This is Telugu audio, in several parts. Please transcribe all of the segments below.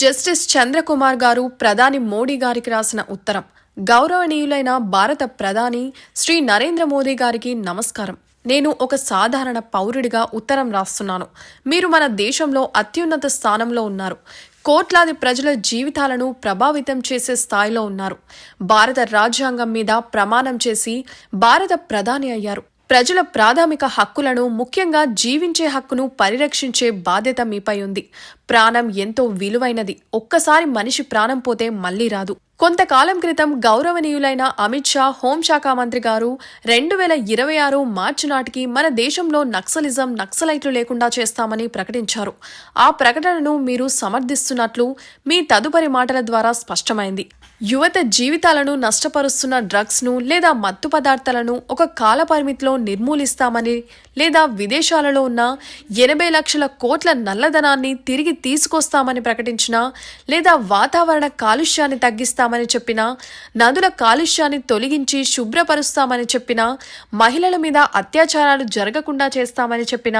జస్టిస్ చంద్రకుమార్ గారు ప్రధాని మోడీ గారికి రాసిన ఉత్తరం. గౌరవనీయులైన భారత ప్రధాని శ్రీ నరేంద్ర మోదీ గారికి నమస్కారం. నేను ఒక సాధారణ పౌరుడిగా ఉత్తరం రాస్తున్నాను. మీరు మన దేశంలో అత్యున్నత స్థానంలో ఉన్నారు. కోట్లాది ప్రజల జీవితాలను ప్రభావితం చేసే స్థాయిలో ఉన్నారు. భారత రాజ్యాంగం మీద ప్రమాణం చేసి భారత ప్రధాని అయ్యారు. ప్రజల ప్రాథమిక హక్కులను ముఖ్యంగా జీవించే హక్కును పరిరక్షించే బాధ్యత మీపై ఉంది. ప్రాణం ఎంతో విలువైనది. ఒక్కసారి మనిషి ప్రాణం పోతే మళ్ళీ రాదు. కొంతకాలం క్రితం గౌరవనీయులైన అమిత్ షా హోంశాఖ మంత్రి గారు రెండు వేల ఇరవై ఆరు మార్చి నాటికి మన దేశంలో నక్సలిజం నక్సలైట్లు లేకుండా చేస్తామని ప్రకటించారు. ఆ ప్రకటనను మీరు సమర్థిస్తున్నట్లు మీ తదుపరి మాటల ద్వారా స్పష్టమైంది. యువత జీవితాలను నష్టపరుస్తున్న డ్రగ్స్ను లేదా మత్తు పదార్థాలను ఒక కాల పరిమితిలో నిర్మూలిస్తామని లేదా విదేశాలలో ఉన్న ఎనభై లక్షల కోట్ల నల్లధనాన్ని తిరిగి తీసుకొస్తామని ప్రకటించిన లేదా వాతావరణ కాలుష్యాన్ని తగ్గిస్తామని చెప్పిన నదుల కాలుష్యాన్ని తొలగించి శుభ్రపరుస్తామని చెప్పినా మహిళల మీద అత్యాచారాలు జరగకుండా చేస్తామని చెప్పిన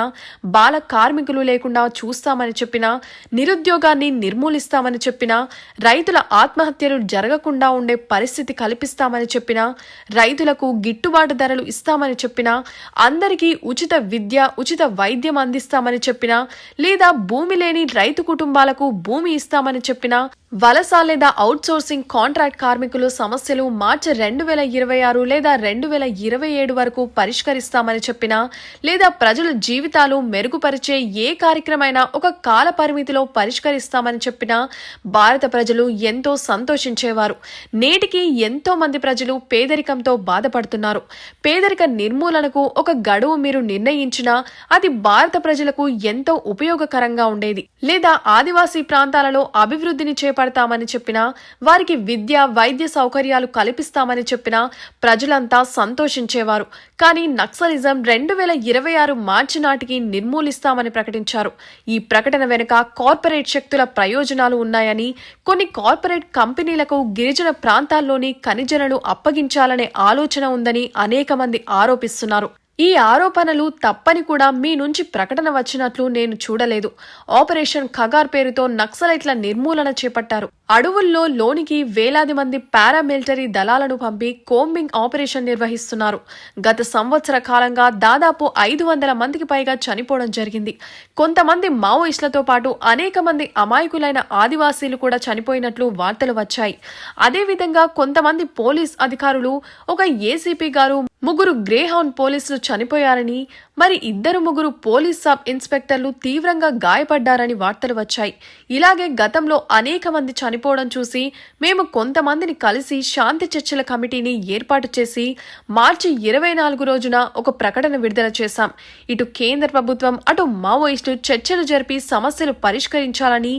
బాల కార్మికులు లేకుండా చూస్తామని చెప్పిన నిరుద్యోగాన్ని నిర్మూలిస్తామని చెప్పినా రైతుల ఆత్మహత్యలు జరగ జరగకుండా ఉండే పరిస్థితి కల్పిస్తామని చెప్పినా రైతులకు గిట్టుబాటు ధరలు ఇస్తామని చెప్పినా అందరికీ ఉచిత విద్య ఉచిత వైద్యం అందిస్తామని చెప్పినా లేదా భూమి లేని రైతు కుటుంబాలకు భూమి ఇస్తామని చెప్పినా వలస లేదా అవుట్సోర్సింగ్ కాంట్రాక్ట్ కార్మికులు సమస్యలు మార్చి రెండు వేల ఇరవై ఆరు లేదా రెండు వేల ఇరవై ఏడు వరకు పరిష్కరిస్తామని చెప్పినా లేదా ప్రజల జీవితాలు మెరుగుపరిచే ఏ కార్యక్రమైనా ఒక కాల పరిమితిలో పరిష్కరిస్తామని చెప్పినా భారత ప్రజలు ఎంతో సంతోషించేవారు. నేటికి ఎంతో మంది ప్రజలు పేదరికంతో బాధపడుతున్నారు. పేదరిక నిర్మూలనకు ఒక గడువు మీరు నిర్ణయించినా అది భారత ప్రజలకు ఎంతో ఉపయోగకరంగా ఉండేది. లేదా ఆదివాసీ ప్రాంతాలలో అభివృద్ధిని చేపడతామని చెప్పినా వారికి విద్య వైద్య సౌకర్యాలు కల్పిస్తామని చెప్పినా ప్రజలంతా సంతోషించేవారు. కానీ నక్సలిజం రెండు వేల ఇరవై ఆరు మార్చి నాటికి నిర్మూలిస్తామని ప్రకటించారు. ఈ ప్రకటన వెనుక కార్పొరేట్ శక్తుల ప్రయోజనాలు ఉన్నాయని కొన్ని కార్పొరేట్ కంపెనీలకు గిరిజన ప్రాంతాల్లోని ఖనిజలను అప్పగించాలనే ఆలోచన ఉందని అనేక మంది ఆరోపిస్తున్నారు. ఈ ఆరోపణలు తప్పని కూడా మీ నుంచి ప్రకటన వచ్చినట్లు నేను చూడలేదు. ఆపరేషన్ ఖగార్ పేరుతో నక్సలైట్ల నిర్మూలన చేపట్టారు. అడవుల్లో లోనికి వేలాది మంది పారామిలిటరీ దళాలను పంపి కోంబింగ్ ఆపరేషన్ నిర్వహిస్తున్నారు. గత సంవత్సర కాలంగా దాదాపు ఐదు వందల మందికి పైగా చనిపోవడం జరిగింది. కొంతమంది మావోయిస్టులతో పాటు అనేక మంది అమాయకులైన ఆదివాసీలు కూడా చనిపోయినట్లు వార్తలు వచ్చాయి. అదేవిధంగా కొంతమంది పోలీస్ అధికారులు ఒక ఏసీపీ గారు ముగ్గురు గ్రేహౌండ్ పోలీసులు చనిపోయారని మరి ఇద్దరు ముగ్గురు పోలీస్ సబ్ ఇన్స్పెక్టర్లు తీవ్రంగా గాయపడ్డారని వార్తలు వచ్చాయి. ఇలాగే గతంలో అనేక మంది చనిపోవడం చూసి మేము కొంతమందిని కలిసి శాంతి చర్చల కమిటీని ఏర్పాటు చేసి మార్చి ఇరవై నాలుగు రోజున ఒక ప్రకటన విడుదల చేశాం. ఇటు కేంద్ర ప్రభుత్వం అటు మావోయిస్టు చర్చలు జరిపి సమస్యలు పరిష్కరించాలని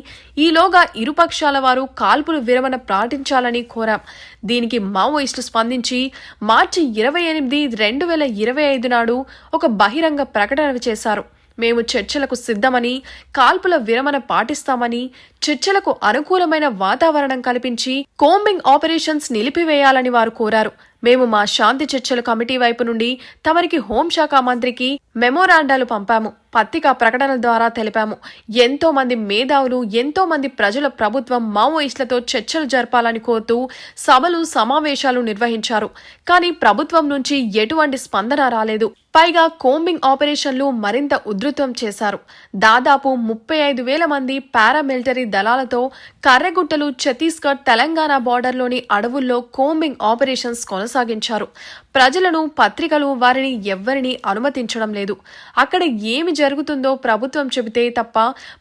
ఈలోగా ఇరుపక్షాల వారు కాల్పులు విరమణ పాటించాలని కోరాం. దీనికి మావోయిస్టులు స్పందించి మార్చి ఇరవై ఎనిమిది రెండు వేల ఇరవై ఐదు నాడు ఒక బహిరంగ ప్రకటన చేశారు. మేము చర్చలకు సిద్ధమని కాల్పుల విరమణ పాటిస్తామని చర్చలకు అనుకూలమైన వాతావరణం కల్పించి కోంబింగ్ ఆపరేషన్స్ నిలిపివేయాలని వారు కోరారు. మేము మా శాంతి చర్చల కమిటీ వైపు నుండి తమరికి హోంశాఖ మంత్రికి మెమోరాండాలు పంపాము. పత్రికా ప్రకటనల ద్వారా తెలిపాము. ఎంతో మంది మేధావులు ఎంతో మంది ప్రజల ప్రభుత్వం మావోయిస్టులతో చర్చలు జరపాలని కోరుతూ సభలు సమావేశాలు నిర్వహించారు. కానీ ప్రభుత్వం నుంచి ఎటువంటి స్పందన రాలేదు. పైగా కోంబింగ్ ఆపరేషన్లు మరింత ఉధృతం చేశారు. దాదాపు ముప్పై ఐదు వేల మంది పారామిలిటరీ దళాలతో కర్రగుట్టలు ఛత్తీస్గఢ్ తెలంగాణ బార్డర్లోని అడవుల్లో కోంబింగ్ ఆపరేషన్స్ కొనసాగించారు. ప్రజలను పత్రికలు వారిని ఎవ్వరినీ అనుమతించడం లేదు. అక్కడ ఏమి జరుగుతుందో ప్రభుత్వం చెబితే తప్ప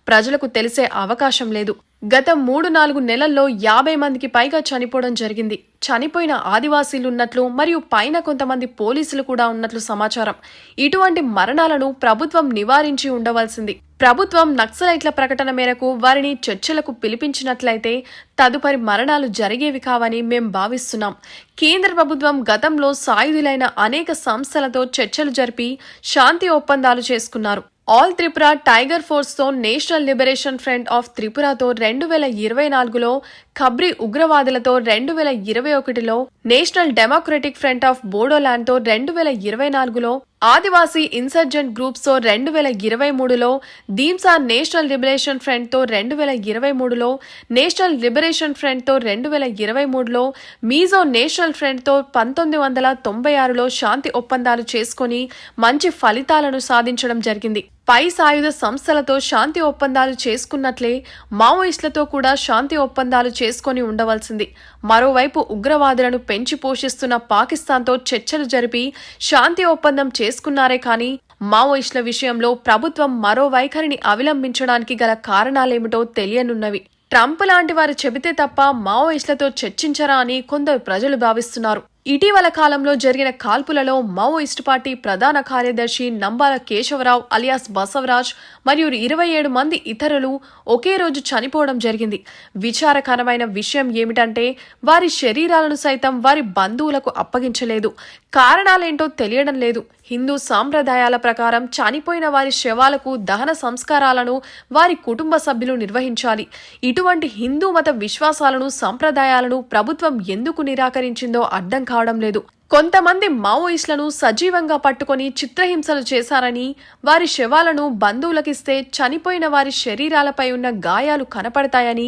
ప్రజలకు తెలిసే అవకాశం లేదు. గత మూడు నాలుగు నెలల్లో యాభై మందికి పైగా చనిపోవడం జరిగింది. చనిపోయిన ఆదివాసీలు ఉన్నట్లు మరియు పైన కొంతమంది పోలీసులు కూడా ఉన్నట్లు సమాచారం. ఇటువంటి మరణాలను ప్రభుత్వం నివారించి ఉండవలసింది. ప్రభుత్వం నక్సలైట్ల ప్రకటన మేరకు వారిని చర్చలకు పిలిపించినట్లయితే తదుపరి మరణాలు జరిగేవి కావని మేం భావిస్తున్నాం. కేంద్ర ప్రభుత్వం గతంలో సాయుధులైన అనేక సంస్థలతో చర్చలు జరిపి శాంతి ఒప్పందాలు చేసుకున్నారు. ఆల్ త్రిపుర టైగర్ ఫోర్స్తో నేషనల్ లిబరేషన్ ఫ్రంట్ ఆఫ్ త్రిపురతో రెండు వేల ఇరవై నాలుగులో ఖబ్రి ఉగ్రవాదులతో రెండు వేల ఇరవై ఒకటిలో నేషనల్ డెమోక్రటిక్ ఫ్రంట్ ఆఫ్ బోడోలాండ్తో రెండు వేల ఇరవై నాలుగులో ఆదివాసీ ఇన్సర్జెంట్ గ్రూప్స్తో రెండు వేల ఇరవై మూడులో దీమ్సా నేషనల్ లిబరేషన్ ఫ్రంట్తో రెండు వేల ఇరవై మూడులో నేషనల్ లిబరేషన్ ఫ్రంట్తో రెండు వేల ఇరవై మూడులో మీజో నేషనల్ ఫ్రంట్తో పంతొమ్మిది వందల తొంభై ఆరులో శాంతి ఒప్పందాలు చేసుకుని మంచి ఫలితాలను సాధించడం జరిగింది. పై సాయుధ సంస్థలతో శాంతి ఒప్పందాలు చేసుకున్నట్లే మావోయిస్టులతో కూడా శాంతి ఒప్పందాలు చేసుకొని ఉండవలసింది. మరోవైపు ఉగ్రవాదులను పెంచి పోషిస్తున్న పాకిస్తాన్తో చర్చలు జరిపి శాంతి ఒప్పందం చేసుకున్నారే కానీ మావోయిస్టుల విషయంలో ప్రభుత్వం మరో వైఖరిని అవలంబించడానికి గల కారణాలేమిటో తెలియనున్నవి. ట్రంప్ లాంటి వారు చెబితే తప్ప మావోయిస్టులతో చర్చించరా అని కొందరు ప్రజలు భావిస్తున్నారు. ఇటీవల కాలంలో జరిగిన కాల్పులలో మావోయిస్టు పార్టీ ప్రధాన కార్యదర్శి నంబాల కేశవరావు అలియాస్ బసవరాజ్ మరియు ఇరవై ఏడు మంది ఇతరులు ఒకే రోజు చనిపోవడం జరిగింది. విచారకరమైన విషయం ఏమిటంటే వారి శరీరాలను సైతం వారి బంధువులకు అప్పగించలేదు. కారణాలేంటో తెలియడం లేదు. హిందూ సాంప్రదాయాల ప్రకారం చనిపోయిన వారి శవాలకు దహన సంస్కారాలను వారి కుటుంబ సభ్యులు నిర్వహించాలి. ఇటువంటి హిందూ మత విశ్వాసాలను సంప్రదాయాలను ప్రభుత్వం ఎందుకు నిరాకరించిందో అర్థం కావడం లేదు. కొంతమంది మావోయిస్టులను సజీవంగా పట్టుకొని చిత్రహింసలు చేశారని వారి శవాలను బంధువులకిస్తే చనిపోయిన వారి శరీరాలపై ఉన్న గాయాలు కనపడతాయని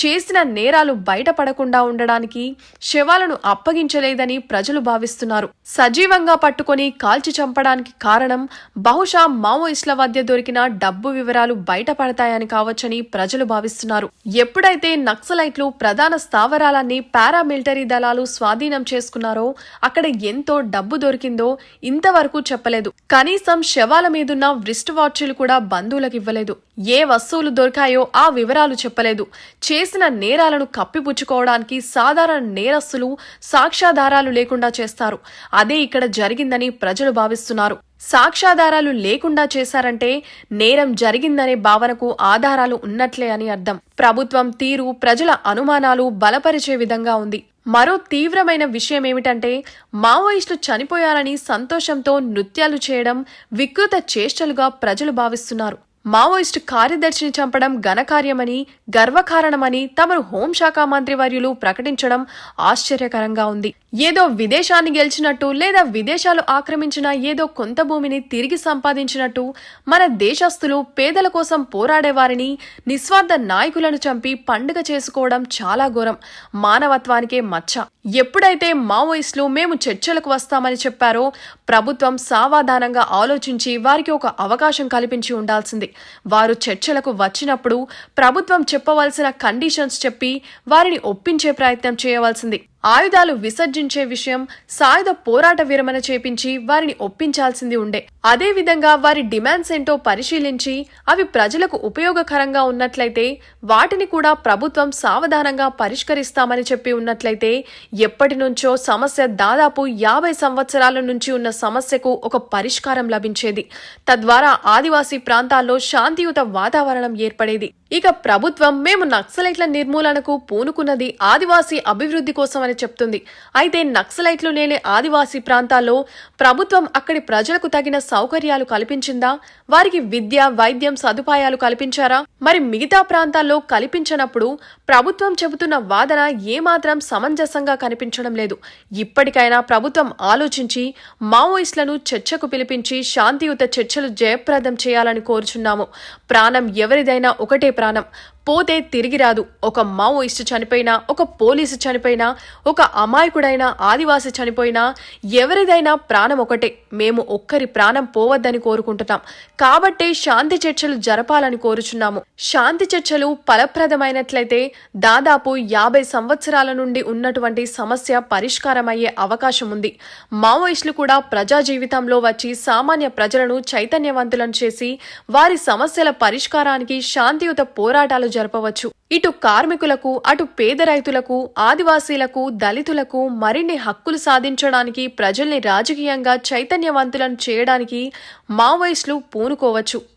చేసిన నేరాలు బయటపడకుండా ఉండడానికి శవాలను అప్పగించలేదని ప్రజలు భావిస్తున్నారు. సజీవంగా పట్టుకొని కాల్చి చంపడానికి కారణం బహుశా మావోయిస్టుల వద్ద దొరికిన డబ్బు వివరాలు బయటపడతాయని కావచ్చని ప్రజలు భావిస్తున్నారు. ఎప్పుడైతే నక్సలైట్లు ప్రధాన స్థావరాలన్నీ పారామిలిటరీ దళాలు స్వాధీనం చేసుకున్నారో అక్కడ ఎంతో డబ్బు దొరికిందో ఇంతవరకు చెప్పలేదు. కనీసం శవాల మీదున్న వ్రిస్ట్ వాచ్లు కూడా బంధువులకు ఇవ్వలేదు. ఏ వస్తువులు దొరికాయో ఆ వివరాలు చెప్పలేదు. చేసిన నేరాలను కప్పిపుచ్చుకోవడానికి సాధారణ నేరస్తులు సాక్ష్యాధారాలు లేకుండా చేస్తారు. అదే ఇక్కడ జరిగిందని ప్రజలు భావిస్తున్నారు. సాక్ష్యాధారాలు లేకుండా చేశారంటే నేరం జరిగిందనే భావనకు ఆధారాలు ఉన్నట్లే అని అర్థం. ప్రభుత్వం తీరు ప్రజల అనుమానాలు బలపరిచే విధంగా ఉంది. మరో తీవ్రమైన విషయం ఏమిటంటే మావోయిస్టులు చనిపోయారని సంతోషంతో నృత్యాలు చేయడం వికృత చేష్టలుగా ప్రజలు భావిస్తున్నారు. మావోయిస్టు కార్యదర్శిని చంపడం ఘనకార్యమని గర్వకారణమని తమను హోంశాఖ మంత్రి వర్యులు ప్రకటించడం ఆశ్చర్యకరంగా ఉంది. ఏదో విదేశాన్ని గెలిచినట్టు లేదా విదేశాలు ఆక్రమించిన ఏదో కొంత భూమిని తిరిగి సంపాదించినట్టు మన దేశస్థులు పేదల కోసం పోరాడేవారిని నిస్వార్థ నాయకులను చంపి పండుగ చేసుకోవడం చాలా ఘోరం. మానవత్వానికే మచ్చ. ఎప్పుడైతే మావోయిస్టులు మేము చర్చలకు వస్తామని చెప్పారో ప్రభుత్వం సావధానంగా ఆలోచించి వారికి ఒక అవకాశం కల్పించి ఉండాల్సింది. వారు చర్చలకు వచ్చినప్పుడు ప్రభుత్వం చెప్పవలసిన కండిషన్స్ చెప్పి వారిని ఒప్పించే ప్రయత్నం చేయవలసింది. ఆయుధాలు విసర్జించే విషయం సాయుధ పోరాట విరమణ చేపించి వారిని ఒప్పించాల్సింది ఉండే. అదే విధంగా వారి డిమాండ్స్ ఏంటో పరిశీలించి అవి ప్రజలకు ఉపయోగకరంగా ఉన్నట్లయితే వాటిని కూడా ప్రభుత్వం సావధానంగా పరిష్కరిస్తామని చెప్పి ఉన్నట్లయితే ఎప్పటి నుంచో సమస్య దాదాపు యాభై సంవత్సరాల నుంచి ఉన్న సమస్యకు ఒక పరిష్కారం లభించేది. తద్వారా ఆదివాసీ ప్రాంతాల్లో శాంతియుత వాతావరణం ఏర్పడేది. ఇక ప్రభుత్వం మేము నక్సలైట్ల నిర్మూలనకు పూనుకున్నది ఆదివాసీ అభివృద్ధి కోసమని చెప్తుంది. అయితే నక్సలైట్లు లేని ఆదివాసీ ప్రాంతాల్లో ప్రభుత్వం అక్కడి ప్రజలకు తగిన సౌకర్యాలు కల్పించిందా? వారికి విద్య వైద్యం సదుపాయాలు కల్పించారా? మరి మిగతా ప్రాంతాల్లో కల్పించనప్పుడు ప్రభుత్వం చెబుతున్న వాదన ఏమాత్రం సమంజసంగా కనిపించడం లేదు. ఇప్పటికైనా ప్రభుత్వం ఆలోచించి మావోయిస్టులను చర్చకు పిలిపించి శాంతియుత చర్చలు జయప్రదం చేయాలని కోరుచున్నాము. ప్రాణం ఎవరిదైనా ఒకటే ప్రాణం. పోతే తిరిగి రాదు. ఒక మావోయిస్టు చనిపోయినా ఒక పోలీసు చనిపోయినా ఒక అమాయకుడైన ఆదివాసి చనిపోయినా ఎవరిదైనా ప్రాణం ఒకటే. మేము ఒక్కరి ప్రాణం పోవద్దని కోరుకుంటున్నాం. కాబట్టే శాంతి చర్చలు జరపాలని కోరుచున్నాము. శాంతి చర్చలు ఫలప్రదమైనట్లయితే దాదాపు యాభై సంవత్సరాల నుండి ఉన్నటువంటి సమస్య పరిష్కారమయ్యే అవకాశం ఉంది. మావోయిస్టులు కూడా ప్రజా జీవితంలో వచ్చి సామాన్య ప్రజలను చైతన్యవంతులను చేసి వారి సమస్యల పరిష్కారానికి శాంతియుత పోరాటాలు జరపవచ్చు. ఇటు కార్మికులకు అటు పేద రైతులకు ఆదివాసీలకు దళితులకు మరిన్ని హక్కులు సాధించడానికి ప్రజల్ని రాజకీయంగా చైతన్యవంతులను చేయడానికి మావోయిస్టులు పూనుకోవచ్చు.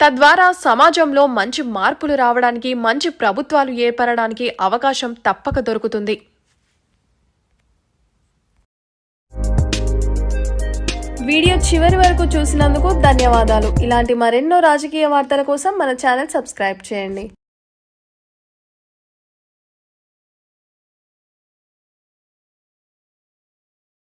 తద్వారా సమాజంలో మంచి మార్పులు రావడానికి మంచి ప్రభుత్వాలు ఏర్పడడానికి అవకాశం తప్పక దొరుకుతుంది. వీడియో చివరి వరకు చూసినందుకు ధన్యవాదాలు. ఇలాంటి మరెన్నో రాజకీయ వార్తల కోసం మన ఛానల్ సబ్స్క్రైబ్ చేయండి.